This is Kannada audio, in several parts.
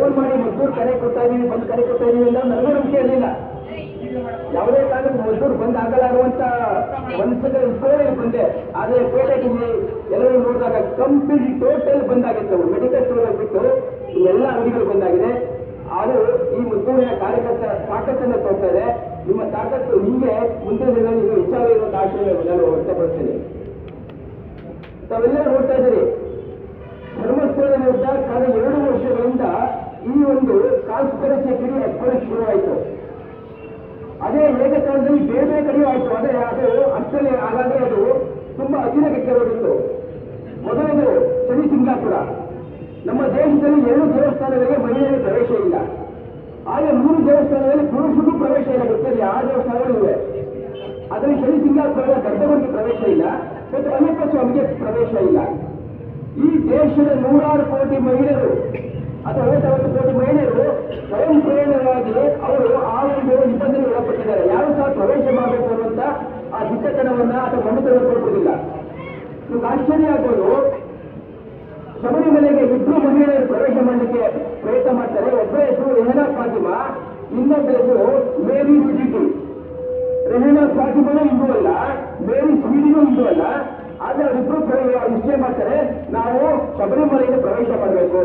ಫೋನ್ ಮಾಡಿ ಮಜ್ದೂರ್ ಕರೆ ಕೊಡ್ತಾ ಇದೀವಿ, ಬಂದು ಕರೆ ಕೊಡ್ತಾ ಇದೀವಿ ಅಂತ ನನ್ನ ನಂಬಿಕೆ ಇರಲಿಲ್ಲ. ಯಾವುದೇ ಕಾಲಕ್ಕೆ ಮಜ್ದೂರು ಬಂದ್ ಆಗಲಾಗುವಂತ ಮನಸ್ಸಿಗೆ ಬಂದೆ ಆದರೆ ಕೋಟೆಯಲ್ಲಿ ಎಲ್ಲರೂ ನೋಡಿದಾಗ ಕಂಪ್ಲೀಟ್ ಟೋಟಲ್ ಬಂದ್ ಆಗಿತ್ತು ಮೆಡಿಕಲ್ ಸ್ಟೋರ್ ಬಿಟ್ಟು ಎಲ್ಲ ಅಂಗಡಿಗಳು ಬಂದಾಗಿದೆ. ಆದ್ರೂ ಈ ಮಜ್ದೂರಿನ ಕಾರ್ಯಕರ್ತರ ತಾಕತ್ತನ್ನು ತೋರ್ತಾ ಇದೆ. ನಿಮ್ಮ ತಾಕತ್ತು ನಿಮಗೆ ಮುಂದೆ ದಿನ ನೀವು ವಿಚಾರ ಇರುವಂತ ಆಶಯ ನಾನು ವ್ಯಕ್ತಪಡಿಸ್ತೀನಿ. ತಾವೆಲ್ಲ ನೋಡ್ತಾ ಇದ್ದೀರಿ. ಧರ್ಮಸ್ಥಳದ ವಿರುದ್ಧ ಕಳೆದ ಎರಡು ವರ್ಷಗಳಿಂದ ಈ ಒಂದು ಕಾನ್ಸ್ಪಿರಸಿ ಎತ್ಕೊಳ್ಳಿ ಶುರುವಾಯಿತು. ಅದೇ ಏಕಕಾಲದಲ್ಲಿ ಬೇರೆ ಬೇರೆ ಕಡೆಯೂ ಆಯಿತು ಆದರೆ ಅದು ಅಷ್ಟರಲ್ಲಿ ಹಾಗಾದ್ರೆ ಅದು ತುಂಬಾ ಅಧೀನಕ್ಕೆ ಹೋಗಿತ್ತು. ಮೊದಲನೇ ಶನಿ ಸಿಂಗಾಪುರ. ನಮ್ಮ ದೇಶದಲ್ಲಿ ಎರಡು ದೇವಸ್ಥಾನಗಳಿಗೆ ಮಹಿಳೆಯರಿಗೆ ಪ್ರವೇಶ ಇಲ್ಲ. ಆದರೆ ಮೂರು ದೇವಸ್ಥಾನದಲ್ಲಿ ಪುರುಷರಿಗೂ ಪ್ರವೇಶ ಇಲ್ಲ. ಗೊತ್ತಿಲ್ಲ ಆ ದೇವಸ್ಥಾನಗಳು ಇವೆ. ಅದರಲ್ಲಿ ಶನಿ ಸಿಂಗಾಪುರದ ಗರ್ಭಗುಡಿಗೆ ಪ್ರವೇಶ ಇಲ್ಲ. ಮತ್ತು ಅಯ್ಯಪ್ಪ ಸ್ವಾಮಿಗೆ ಪ್ರವೇಶ ಇಲ್ಲ. ಈ ದೇಶದ ನೂರಾರು ಕೋಟಿ ಮಹಿಳೆಯರು ಅಥವಾ ಐವತ್ತೈವತ್ತು ಕೋಟಿ ಮಹಿಳೆಯರು ಸ್ವಯಂ ಪ್ರೇರಣರಾಗಿ ಅವರು ಆ ಒಂದು ನಿಬಂಧನೆ ಒಳಪಟ್ಟಿದ್ದಾರೆ. ಯಾರು ಸಹ ಪ್ರವೇಶ ಮಾಡಬೇಕು ಅನ್ನುವಂತ ಆ ದಿಟ್ಟತನವನ್ನ ಅಥವಾ ಮಮತವನ್ನು ಕೊಡುವುದಿಲ್ಲ. ನಿಮ್ಗೆ ಆಶ್ಚರ್ಯ ಆಗೋದು ಶಬರಿಮಲೆಗೆ ಇಬ್ಬರು ಮಹಿಳೆಯರು ಪ್ರವೇಶ ಮಾಡಲಿಕ್ಕೆ ಪ್ರಯತ್ನ ಮಾಡ್ತಾರೆ. ಒಬ್ಬರ ಹೆಸರು ರೆಹನಾ ಫಾತಿಮಾ, ಇನ್ನೊಬ್ಬರ ಹೆಸರು ಮೇರಿ ಸ್ವೀಟಿ ರೆಹನಾ ಫಾತಿಮನೂ ಹಿಂದೂ ಅಲ್ಲ, ಮೇರಿ ಸ್ವೀಟಿನೂ ಹಿಂದೂ ಅಲ್ಲ. ಆದ್ರೆ ಅವರಿಬ್ಬರು ನಿಶ್ಚಯ ಮಾಡ್ತಾರೆ, ನಾವು ಶಬರಿಮಲೆಗೆ ಪ್ರವೇಶ ಮಾಡಬೇಕು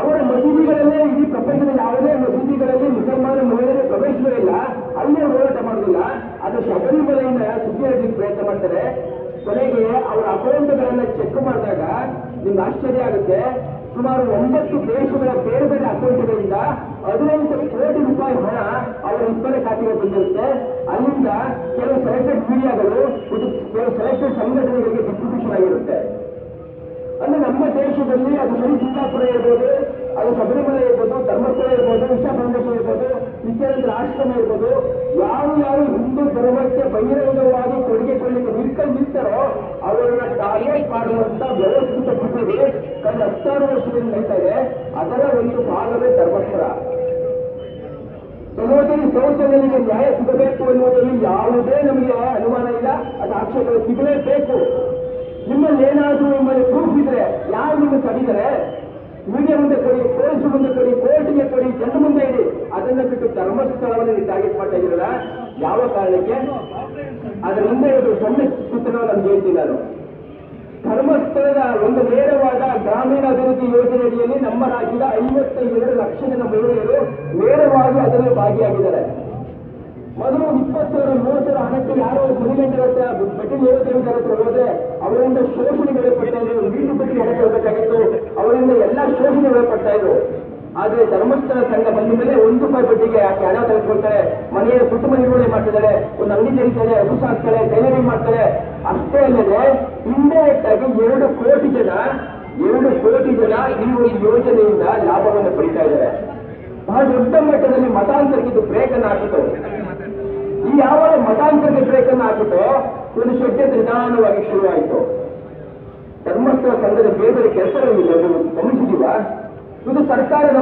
ಅವರ ಮಸೀದಿಗಳಲ್ಲೇ ಇಡೀ ಪ್ರಪಂಚದ ಯಾವುದೇ ಮಸೀದಿಗಳಲ್ಲಿ ಮುಸಲ್ಮಾನ ಮಹಿಳೆಯರು ಪ್ರವೇಶವಿಲ್ಲ ಅಲ್ಲೇ ಹೋರಾಟ ಮಾಡುವುದಿಲ್ಲ ಅದು ಶಬರಿಮಲೆಯಿಂದ ಸುದ್ದಿ ಪ್ರಯತ್ನ ಮಾಡ್ತಾರೆ. ಕೊನೆಗೆ ಅವರ ಅಕೌಂಟ್ಗಳನ್ನ ಚೆಕ್ ಮಾಡಿದಾಗ ನಿಮ್ಗೆ ಆಶ್ಚರ್ಯ ಆಗುತ್ತೆ. ಸುಮಾರು ಒಂಬತ್ತು ದೇಶಗಳ ಬೇರೆ ಬೇರೆ ಅಕೌಂಟ್ಗಳಿಂದ ಹದಿನೆಂಟು ಕೋಟಿ ರೂಪಾಯಿ ಹಣ ಅವರ ಇಬ್ಬರ ಖಾತೆಗೆ ಬಂದಿರುತ್ತೆ. ಅಲ್ಲಿಂದ ಕೆಲವು ಸೆಲೆಕ್ಟೆಡ್ ಮೀಡಿಯಾಗಳು ಇದು ಕೆಲವು ಸೆಲೆಕ್ಟೆಡ್ ಸಂಘಟನೆಗಳಿಗೆ ಡಿಸ್ಟ್ರಿಬ್ಯೂಷನ್ ಆಗಿರುತ್ತೆ. ಅಂದ್ರೆ ನಮ್ಮ ದೇಶದಲ್ಲಿ ಅದು ಶನಿ ಸಿಂಗಾಪುರ ಇರ್ಬೋದು, ಅದು ಶಬರಿಮಲೆ ಇರ್ಬೋದು, ಧರ್ಮಸ್ಥಳ ಇರ್ಬೋದು ವಿಶಾ ಫೌಂಡೇಶನ್ ಇರ್ಬೋದು ನಿತ್ಯಾನಂದ ಆಶ್ರಮ ಇರ್ಬೋದು ಯಾರು ಯಾರು ಹಿಂದೂ ಧರ್ಮಕ್ಕೆ ಬಹಿರಂಗವಾಗಿ ಕೊಡುಗೆ ಕೊಡಲಿಕ್ಕೆ ನಿಲ್ಕೊಂಡು ನಿಂತಾರೋ ಅವರನ್ನ ಟಾರ್ಗೆಟ್ ಮಾಡುವಂತ ವ್ಯವಸ್ಥಿತ ಪ್ರಕ್ರಿಯೆ ಕಳೆದ ಹತ್ತಾರು ವರ್ಷದಿಂದ ನಡೀತಾ ಇದೆ. ಅದರ ಒಂದು ಭಾಗವೇ ಧರ್ಮಸ್ಥರ ಸಹೋದರಿ ಸಹೋದರನಿಗೆ ನ್ಯಾಯ ಸಿಗಬೇಕು ಎನ್ನುವುದರಲ್ಲಿ ಯಾವುದೇ ನಮಗೆ ಅನುಮಾನ ಇಲ್ಲ. ಅದು ಆಕ್ಷೇಪ ಸಿಗಲೇಬೇಕು ನಿಮ್ಮಲ್ಲಿ ಏನಾದರೂ ನಿಮ್ಮಲ್ಲಿ ಪ್ರೂಫ್ ಇದ್ರೆ, ಯಾರು ನಿಮಗೆ ತಡಿದರೆ? ಮೀಡಿಯಾ ಮುಂದೆ ಕೊಡಿ ಪೊಲೀಸ್ ಮುಂದೆ ಕೊಡಿ ಕೋರ್ಟ್ಗೆ ಕೊಡಿ ಜನ ಮುಂದೆ ಇಡಿ ಅದನ್ನ ಬಿಟ್ಟು ಧರ್ಮಸ್ಥಳವನ್ನು ನೀವು ಟಾರ್ಗೆಟ್ ಮಾಡ್ತಾ ಇದ್ದೀರಲ್ಲ, ಯಾವ ಕಾರಣಕ್ಕೆ? ಅದರ ಹಿಂದೆ ಒಂದು ಸಣ್ಣ ಚಿತ್ರಣ ನಾನು ಹೇಳ್ತೀನಿ ನಾನು. ಧರ್ಮಸ್ಥಳದ ಒಂದು ನೇರವಾದ ಗ್ರಾಮೀಣ ಅಭಿವೃದ್ಧಿ ಯೋಜನೆಯಡಿಯಲ್ಲಿ ನಮ್ಮ ರಾಜ್ಯದ ಐವತ್ತೈದು ಲಕ್ಷ ಜನ ಮಹಿಳೆಯರು ನೇರವಾಗಿ ಅದರಲ್ಲಿ ಭಾಗಿಯಾಗಿದ್ದಾರೆ. ಮೊದಲು ಇಪ್ಪತ್ತು ಸಾವಿರ, ಮೂವತ್ತು ಸಾವಿರ ಹಣಕ್ಕೆ ಯಾರೋ ಮಹಿಳೆಯರ ಹತ್ರ ಬಡ್ಡಿ ಯೋಜನೆಗಳ ಹತ್ರ ಹೋದ್ರೆ ಅವರಿಂದ ಶೋಷಣೆಗಳು ಪಡ್ತಾ ಇದ್ರು. ವೀಟು ಬಡ್ಡಿ ಹಣ ಅವರಿಂದ ಎಲ್ಲ ಶೋಷಣೆಗಳು ಪಡ್ತಾ ಇದ್ರು. ಆದ್ರೆ ಧರ್ಮಸ್ಥಳ ಸಂಘ ಬಂದ ಮೇಲೆ ಒಂದು ರೂಪಾಯಿ ಬಡ್ಡಿಗೆ ಆಕೆ ಹಣ ತೆಗೆದುಕೊಳ್ತಾರೆ ಮನೆಯ ಕುಟುಂಬ ನಿರ್ವಹಣೆ ಮಾಡ್ತಿದ್ದಾರೆ ಒಂದು ಅಂಗಡಿ ತೆರೀತಾರೆ ಹಸು ಸಾಕ್ತಾರೆ ಟೈಲರಿಂಗ್ ಮಾಡ್ತಾರೆ ಅಷ್ಟೇ ಅಲ್ಲದೆ ಇಂಡೈರೆಕ್ಟ್ ಆಗಿ ಎರಡು ಕೋಟಿ ಜನ, ಎರಡು ಕೋಟಿ ಜನ ಈ ಒಂದು ಯೋಜನೆಯಿಂದ ಲಾಭವನ್ನು ಪಡಿತಾ ಇದ್ದಾರೆ. ಬಹಳ ದೊಡ್ಡ ಮಟ್ಟದಲ್ಲಿ ಮತಾಂತರಕ್ಕೆ ಇದು ಬ್ರೇಕ್ ಅನ್ನು ಹಾಕಿತು ಈ ಯಾವ ಮತಾಂತರಕ್ಕೆ ಬ್ರೇಕ್ ಅನ್ನು ಹಾಕಿತೋ ಒಂದು ಶಕ್ತಿ ನಿಧಾನವಾಗಿ ಶುರುವಾಯಿತು. ಧರ್ಮಸ್ಥಳ ಸಂಘದ ಬೇರೆ ಬೇರೆ ಕೆಲಸಗಳಿಲ್ಲ ಗಮನಿಸಿದೀವ ಇದು ಸರ್ಕಾರದ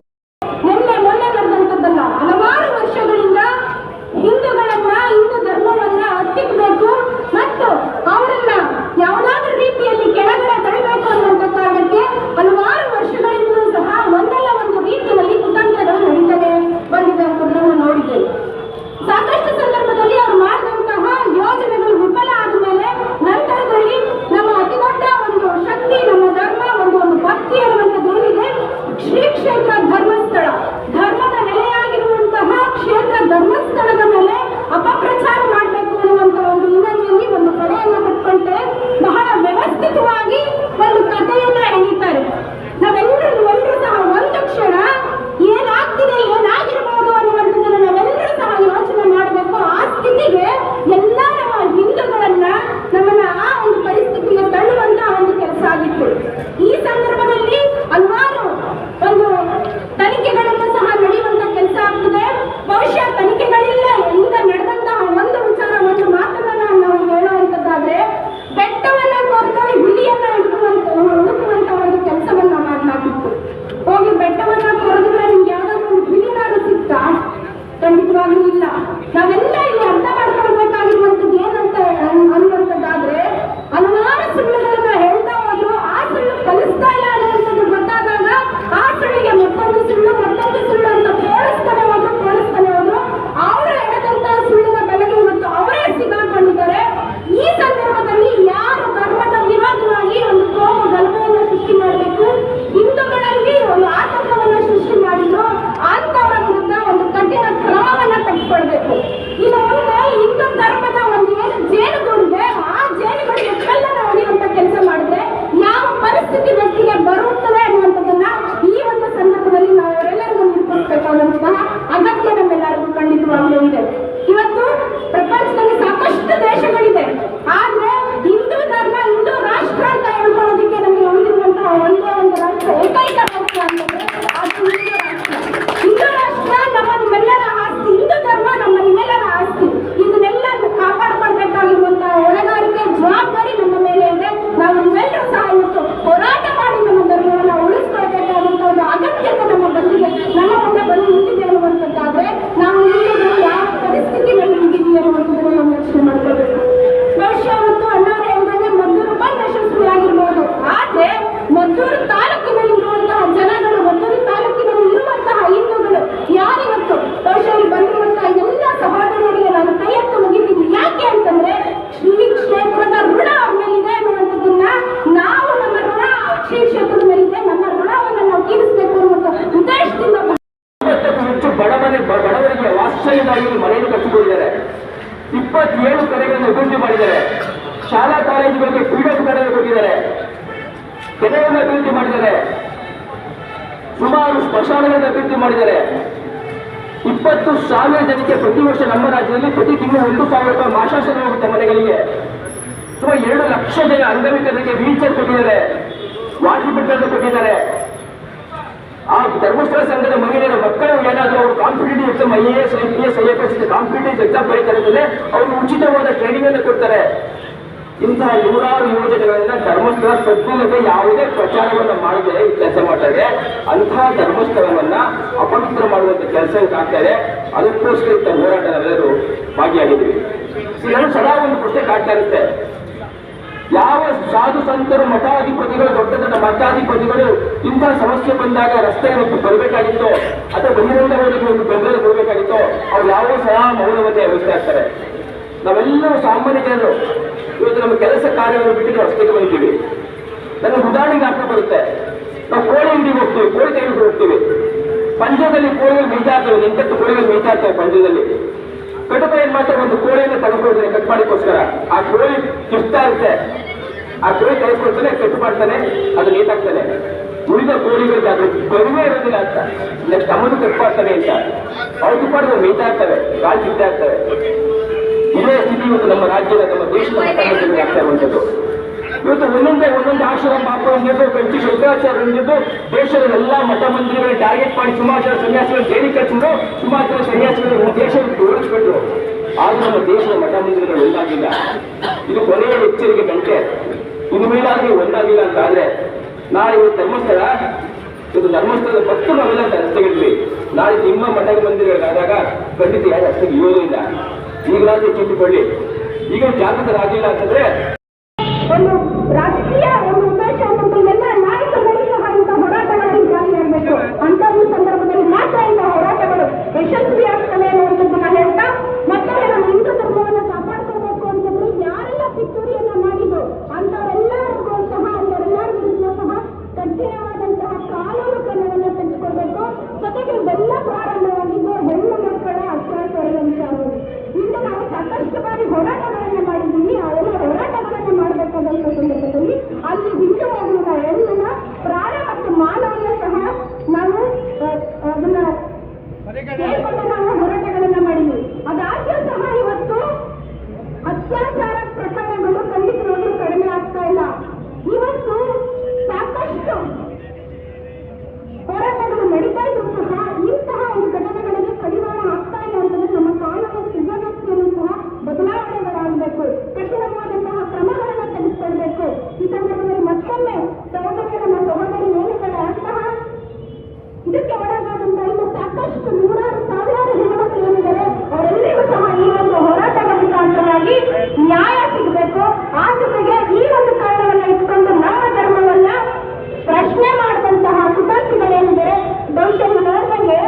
ಒಂದೂರು ತಾಲೂಕಿನಲ್ಲಿ ಇರುವಂತಹ ಜನಗಳು ಒಂದೂರು ತಾಲೂಕಿನಲ್ಲಿ ಇರುವಂತಹ ಹಿಂದೂಗಳು ಯಾರಿವತ್ತು ಬಹುಶಃ ಬಂದಿರುವಂತಹ ಎಲ್ಲ ಸಹೋದರರಿಗೆ ನಾನು ಕೈ ಎತ್ತು ಯಾಕೆ ಅಂತಂದ್ರೆ ಶ್ರೀ ಕ್ಷೇತ್ರದ ಋಣ ಅವ್ರ ಮೇಲಿದೆ ಅನ್ನುವಂಥದ್ದನ್ನ ನಾವು ನಮ್ಮ ಋಣ, ಶ್ರೀ ಕ್ಷೇತ್ರದ ಮೇಲಿದೆ, ನಮ್ಮ ಋಣವನ್ನು ನಾವು ತೀರಿಸಬೇಕು ಅನ್ನುವಂಥ ಉದ್ದೇಶದಿಂದ ಹೆಚ್ಚು ಬಡವರಿಗೆ ಬಡವರಿಗೆ ವಾಸ್ತವ್ಯವಾಗಿ ಮನೆಯನ್ನು ಕಟ್ಟಿಕೊಂಡಿದ್ದಾರೆ. ಇಪ್ಪತ್ತೇಳು ಕರೆಗಳನ್ನು ಅಭಿವೃದ್ಧಿ ಮಾಡಿದ್ದಾರೆ. ಶಾಲಾ ಕಾಲೇಜುಗಳಿಗೆ ಕ್ರೀಡಾಕೂಟಗಳನ್ನು ಕೊಟ್ಟಿದ್ದಾರೆ. ಕೆರೆಯನ್ನು ಅಭಿವೃದ್ಧಿ ಮಾಡಿದ್ದಾರೆ. ಸುಮಾರು ಸ್ಮಶಾನಗಳನ್ನು ಅಭಿವೃದ್ಧಿ ಮಾಡಿದ್ದಾರೆ. ಇಪ್ಪತ್ತು ಸಾವಿರ ಜನಕ್ಕೆ ಪ್ರತಿ ವರ್ಷ ನಮ್ಮ ರಾಜ್ಯದಲ್ಲಿ ಪ್ರತಿ ತಿಂಗಳು ಒಂದು ಸಾವಿರ ರೂಪಾಯಿ ಮಾಶಾಸನ ಹೋಗುತ್ತೆ ಮನೆಗಳಿಗೆ. ಸುಮಾರು ಎರಡು ಲಕ್ಷ ಜನ ಅಂಗವಿಕಲರಿಗೆ ವೀಲ್ ಚೇರ್ ಕೊಟ್ಟಿದ್ದಾರೆ ವಾಟರ್ ಬಿಟ್ಟನ್ನು ಕೊಟ್ಟಿದ್ದಾರೆ. ಆ ಧರ್ಮಸ್ಥಳ ಸಂಘದ ಮಹಿಳೆಯರ ಮಕ್ಕಳು ಏನಾದರೂ ಅವರು competitive exam I A S, I P S, I F S competitive exam ಬರೀತಾರೆ ಅವರು ಉಚಿತವಾದ ಟ್ರೈನಿಂಗ್ ಅನ್ನು ಕೊಡ್ತಾರೆ. ಇಂತಹ ನೂರಾರು ಯೋಜನೆಗಳನ್ನ ಧರ್ಮಸ್ಥಳ ಸದ್ಗುಣಕ್ಕೆ ಯಾವುದೇ ಪ್ರಚಾರವನ್ನು ಮಾಡದೆ ಈ ಕೆಲಸ ಮಾಡ್ತಾರೆ ಅಂತಹ ಧರ್ಮಸ್ಥಳವನ್ನ ಅಪವಿತ್ರ ಮಾಡುವಂತ ಕೆಲಸ ಆಗ್ತಾ ಇದೆ. ಅದಕ್ಕೋಸ್ಕರ ಇಂಥ ಹೋರಾಟ ನಾವೆಲ್ಲರೂ ಭಾಗಿಯಾಗಿದ್ದೀವಿ ಇದನ್ನು ಸದಾ ಒಂದು ಪ್ರಶ್ನೆ ಕಾಡ್ತಾ ಇರುತ್ತೆ. ಯಾವ ಸಾಧು ಸಂತರು ಮಠಾಧಿಪತಿಗಳು, ದೊಡ್ಡ ದೊಡ್ಡ ಮಠಾಧಿಪತಿಗಳು ಇಂತಹ ಸಮಸ್ಯೆ ಬಂದಾಗ ರಸ್ತೆ ಬರಬೇಕಾಗಿತ್ತೋ, ಅಥವಾ ಬಹಿರಂಗವಾಗಿ ಒಂದು ಬೆಂಬಲ ಕೊಡಬೇಕಾಗಿತ್ತೋ ಅವ್ರು ಯಾವ ಸಹ ಮೌಲ್ಯವನ್ನೇ ವ್ಯವಸ್ಥೆ ಇರ್ತಾರೆ? ನಾವೆಲ್ಲರೂ ಸಾಮಾನ್ಯ ಜನರು. ಇವತ್ತು ನಮ್ಮ ಕೆಲಸ ಕಾರ್ಯವನ್ನು ಬಿಟ್ಟು ರಸ್ತೆಗೆ ಬಂದಿದ್ದೀವಿ. ನನ್ನ ಉದಾಹರಣೆಗೆ ಅರ್ಥ ಬರುತ್ತೆ. ನಾವು ಕೋಳಿ ಅಂಗಡಿಗೆ ಹೋಗ್ತೀವಿ, ಕೋಳಿ ತೆಗೆದು ಹೋಗ್ತೀವಿ. ಪಂಜದಲ್ಲಿ ಕೋಳಿಗಳು ಇರ್ತವೆ ಎಂಟತ್ತು ಕೋಳಿಗಳು ಇರ್ತವೆ ಪಂಜದಲ್ಲಿ ಕಟಕ ಏನ್ ಮಾಡ್ತಾರೆ? ಒಂದು ಕೋಳಿಯನ್ನು ತಗೊಂಡ್ಕೊಳ್ತಾನೆ ಕಟ್ ಮಾಡಿಕೋಸ್ಕರ. ಆ ಕೋಳಿ ಚುಸ್ತಾ ಇರುತ್ತೆ. ಆ ಕೋಳಿ ತೆಗೆದುಕೊಳ್ತಾನೆ ಕಟ್ ಮಾಡ್ತಾನೆ, ಅದು ನೀಟಾಗ್ತಾನೆ ಉಳಿದ ಕೋಳಿಗಳಿಗೆ ಅದು ಬರುವೇ ಇರೋದಿಲ್ಲ ಅಂತ. ನೆಕ್ಸ್ಟ್ ಅಮ್ಮನು ಕಟ್ ಮಾಡ್ತಾನೆ ಅಂತ. ಅವ್ರು ಮಾಡಿದ್ರೆ ಮೀಟಾಗ್ತವೆ ಕಾಲು ಗಾಳಿ ಆಗ್ತವೆ ಇದೇ ಸ್ಥಿತಿ ಇವತ್ತು ನಮ್ಮ ರಾಜ್ಯದ ನಮ್ಮ ದೇಶದ ಮಟ್ಟದಲ್ಲಿ ಆಗ್ತಾ ಇರುವಂಥದ್ದು ಇವತ್ತು ಒಂದೊಂದೇ ಒಂದೊಂದು ಆಶ್ರಮ ಪಾಪ ಹೊಂದಿದ್ದು ಕಂಚಿ ಶುಕ್ರಾಚಾರ್ಯ ಹೊಂದಿದ್ದು ದೇಶದ ಎಲ್ಲ ಮಠ ಮಂದಿರಗಳ ಟಾರ್ಗೆಟ್ ಮಾಡಿ ಸುಮಾಚಾರ ಜನ ಸನ್ಯಾಸಿಗಳು ಜೈಲಿಗೆ ಕಟ್ಟಿದ್ರು ಸುಮಾರು ಜನ ಸನ್ಯಾಸಿಗಳು ದೇಶವನ್ನು ಓಡಿಸ್ಬಿಟ್ರು ಆದ್ರೂ ನಮ್ಮ ದೇಶದ ಮಠ ಮಂದಿರಗಳು ಒಂದಾಗಿಲ್ಲ. ಇದು ಕೊನೆಯ ಎಚ್ಚರಿಕೆ ಗಂಟೆ ಇನ್ನು ಮೇಲಾಗಿ ಒಂದಾಗಿಲ್ಲ ಅಂತ ಆದ್ರೆ ನಾಳೆ ಇವತ್ತು ಧರ್ಮಸ್ಥಳ ಇದು ಧರ್ಮಸ್ಥಳದ ಪಟ್ಟು ನಾವೆಲ್ಲ ರಸ್ತೆಗಿದ್ವಿ ನಾಳೆ ನಿಮ್ಮ ಮಠ ಮಂದಿರಗಳಾದಾಗ ಖಂಡಿತ ಯಾರು ರಸ್ತೆಗೆ ಇರೋದಿಲ್ಲ. ಇಲ್ಲ ಈಗಲಾದ್ರೂ ಎಚ್ಚೆತ್ತುಕೊಳ್ಳಿ. ಈಗ ಜಾಗೃತರಾಗಿಲ್ಲ ಅಂತಂದ್ರೆ ಒಂದು ರಾಜಕೀಯ ಒಂದು ಉದ್ದೇಶ ಉಂಟು ಎಲ್ಲ ನಾಯಕರುಗಳು ಸಹ ಇಂಥ ಹೋರಾಟಗಳಲ್ಲಿ ಭಾಗಿಯಾಗಬೇಕು ಅಂತ ಒಂದು ಸಂದರ್ಭದಲ್ಲಿ ಮಾತ್ರ ಇಂಥ ಹೋರಾಟಗಳು ಯಶಸ್ವಿ ಆಗ್ತವೆ ಅನ್ನುವಂಥದ್ದನ್ನ ಹೇಳ್ತಾ ಮತ್ತೊಮ್ಮೆ ನಮ್ಮ ಹಿಂದೂ ಧರ್ಮವನ್ನು ಕಾಪಾಡ್ಕೋಬೇಕು ಅಂತಂದ್ರೆ ಯಾರೆಲ್ಲ ಪಿತೂರಿಯನ್ನ ಮಾಡಿದ್ರು ಅಂತವರೆಲ್ಲರಿಗೂ ಸಹ ಅಂತವರೆಲ್ಲರಿಗೂ ಸಹ ಕಠಿಣವಾದಂತಹ ಕಾನೂನು ಕ್ರಮವನ್ನು ತೆಗೆದುಕೊಳ್ಬೇಕು ಜೊತೆಗೆ ಇವೆಲ್ಲ ಪ್ರಾರಂಭವಾಗಿದ್ದು ಹೆಣ್ಣು ಮಕ್ಕಳ ಅತ್ಯಾಚಾರದ ವಿಚಾರಗಳು ಇಂದು ನಾವು ಸಾಕಷ್ಟು ಬಾರಿ ಹೋರಾಟಗಳನ್ನು ಮಾಡಿದ್ದೀವಿ ಅವೆಲ್ಲ ಹೋರಾಟಗಳನ್ನು ಮಾಡಬೇಕಾದಂತ ಸಂದರ್ಭದಲ್ಲಿ ಅಲ್ಲಿ ಹಿಂದೆ ಹೋಗುವ ಹೆಣ್ಣನ್ನ ಪ್ರಾಣ ಮತ್ತು ಮಾನವನ್ನ ಸಹ ನಾವು ಆ, ಅದನ್ನ ಕೇಳ್ಕೊಂಡು ನಾವು ಹೋರಾಟಗಳನ್ನ ಮಾಡಿದ್ವಿ ಅದಾಗ್ಯೂ ಸಹ ಇವತ್ತು ಅತ್ಯಾಚಾರ ಪ್ರಕರಣಗಳು ಖಂಡಿತವಾಗ್ಲೂ ಕಡಿಮೆ ಆಗ್ತಾ ಇಲ್ಲ ಇವತ್ತು ಸಾಕಷ್ಟು ಹೋರಾಟಗಳು ನಡೀತಾ ಇದ್ರು ಸಹ ಇಂತಹ ಒಂದು ಘಟನೆಗಳಿಗೆ ಕಡಿವಾಣ ಆಗ್ತಾ ಇಲ್ಲ ಅಂತಂದ್ರೆ ನಮ್ಮ ಕಾನೂನು ಸುವ್ಯವಸ್ಥೆಯನ್ನು ಸಹ ಬದಲಾವಣೆಗಳಾಗಬೇಕು ಕಠಿಣವಾದಂತಹ ಕ್ರಮಗಳನ್ನು ತೆಗೆದುಕೊಳ್ಬೇಕು ಈ ಸಂದರ್ಭದಲ್ಲಿ ಮತ್ತೊಮ್ಮೆ ಸಹೋದರಿ ನಮ್ಮ ಸಹೋದರಿ ಏನಿದ್ದಾರೆ ಅಂತಹ ಇದಕ್ಕೆ ಒಳಗಾದಂತಹ ಇನ್ನು ಸಾಕಷ್ಟು ನೂರಾರು ಸಾವಿರಾರು ಹೆಣ್ಮಕ್ಳು ಏನಿದ್ದಾರೆ ಅವರೆಲ್ಲರಿಗೂ ಸಹ ಈ ಒಂದು ಹೋರಾಟದ ಮುಖಾಂತರವಾಗಿ ನ್ಯಾಯ ಸಿಗಬೇಕು ಆ ಜೊತೆಗೆ ಈ ಒಂದು ಕಾರಣವನ್ನ ಇಟ್ಕೊಂಡು ನಮ್ಮ ಧರ್ಮವನ್ನ ಪ್ರಶ್ನೆ ಮಾಡಿದಂತಹ ಕುತಂತ್ರಿಗಳೇನಿದ್ದಾರೆ ಬಹುಶಃ ನೀವು ನೋಡಿದಂಗೆ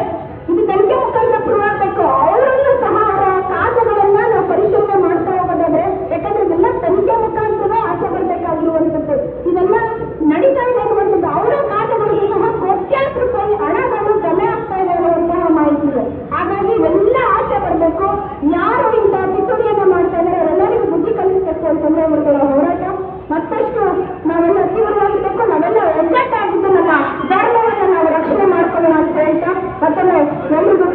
ಇದು ತನಿಖೆ ಮುಖಾಂತರ ಪ್ರೂವ್ ಆಗಬೇಕು ಅವರನ್ನು ಸಹ ಅವರ ಖಾತೆಗಳನ್ನ ನಾವು ಪರಿಶೀಲನೆ ಮಾಡ್ತಾ ಹೋಗೋದಾದ್ರೆ ಯಾಕಂದ್ರೆ ಇದೆಲ್ಲ ತನಿಖೆ ಮುಖಾಂತರ ಆಚೆ ಬರಬೇಕಾಗಿರುವಂಥದ್ದು ಇದೆಲ್ಲ ನಡೀತಾ ಇದೆ ಅನ್ನುವಂಥದ್ದು ಅವರ ಖಾತೆಗಳಿಗೂ ಸಹ ಕೋಟ್ಯಾಂತರ ರೂಪಾಯಿ ಹಣಗಳು ಜಮೆ ಆಗ್ತಾ ಇದೆ ಅನ್ನುವಂತಹ ಮಾಹಿತಿ ಇದೆ ಹಾಗಾಗಿ ಇವೆಲ್ಲ ಆಚೆ ಬರಬೇಕು ಯಾರು ಇಂಥ ಪಿತೂರಿಯನ್ನ ಮಾಡ್ತಾ ಇದ್ದಾರೆ ಅವರೆಲ್ಲರಿಗೂ ಬುದ್ಧಿ ಕಲಿಸಬೇಕು ಅಂತಂದ್ರೆ ಅವರುಗಳ ಹೋರಾಟ ಮತ್ತಷ್ಟು ನಾವೆಲ್ಲ ತೀವ್ರವಾಗಿರ್ಬೇಕು ನಾವೆಲ್ಲ ಒಗ್ಗಟ್ಟಾಗಿದ್ದು ನಮ್ಮ ಧರ್ಮವನ್ನು ನಾವು ರಕ್ಷಣೆ ಮಾಡ್ಕೊಳ್ಳೋಣ ಅಂತ ಹೇಳ್ತಾ ಮತ್ತೊಮ್ಮೆ ಎಲ್ರಿಗೂ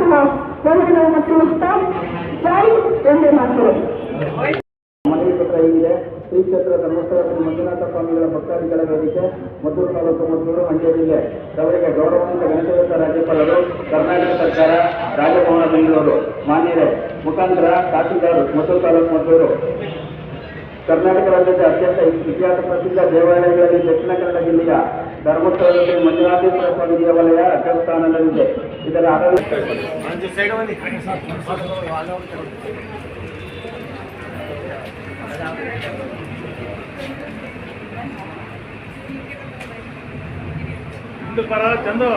ಸಹ ಮತ್ತು ತಿಳಿಸ್ತಾ ಜೈ ಎಂದೇ ಮಾತು. ಮನವಿ ಪತ್ರ ಹೀಗಿದೆ. ಶ್ರೀ ಕ್ಷೇತ್ರ ಧರ್ಮಸ್ಥಳ ಶ್ರೀ ಮಂಜುನಾಥ ಸ್ವಾಮಿಗಳ ಭಕ್ತಾದಿಗಳ ವೇದಿಕೆ, ಮದ್ದೂರು ತಾಲೂಕು ಮದ್ದೂರು ಜಿಲ್ಲೆ ಅವರಿಗೆ ಗೌರವಾನ್ವಿತ ಗಣೇಶ ರಾಜ್ಯಪಾಲರು, ಕರ್ನಾಟಕ ಸರ್ಕಾರ, ರಾಜಭವನ ಬೆಂಗಳೂರು. ಮಾನ್ಯರೇ, ಮುಖಾಂತರ ತಹಸೀಲ್ದಾರ್, ಮದ್ದೂರು ತಾಲೂಕು ಮದ್ದೂರು. ಕರ್ನಾಟಕ ರಾಜ್ಯದ ಅತ್ಯಂತ ಇತಿಹಾಸ ಪ್ರಸಿದ್ಧ ದೇವಾಲಯಗಳಲ್ಲಿ ದಕ್ಷಿಣ ಕನ್ನಡ ಜಿಲ್ಲೆಯ ಧರ್ಮಸ್ಥಳದಲ್ಲಿ ಮಂಜುನಾಥೇಶ್ವರ ಸ್ವಾಮಿ ದೇವಾಲಯ ಅಗ್ರಸ್ಥಾನದಲ್ಲಿದೆ ಇದರ ಆಡಳಿತ ಹಿಂದೂ ಪರ ಚಂದು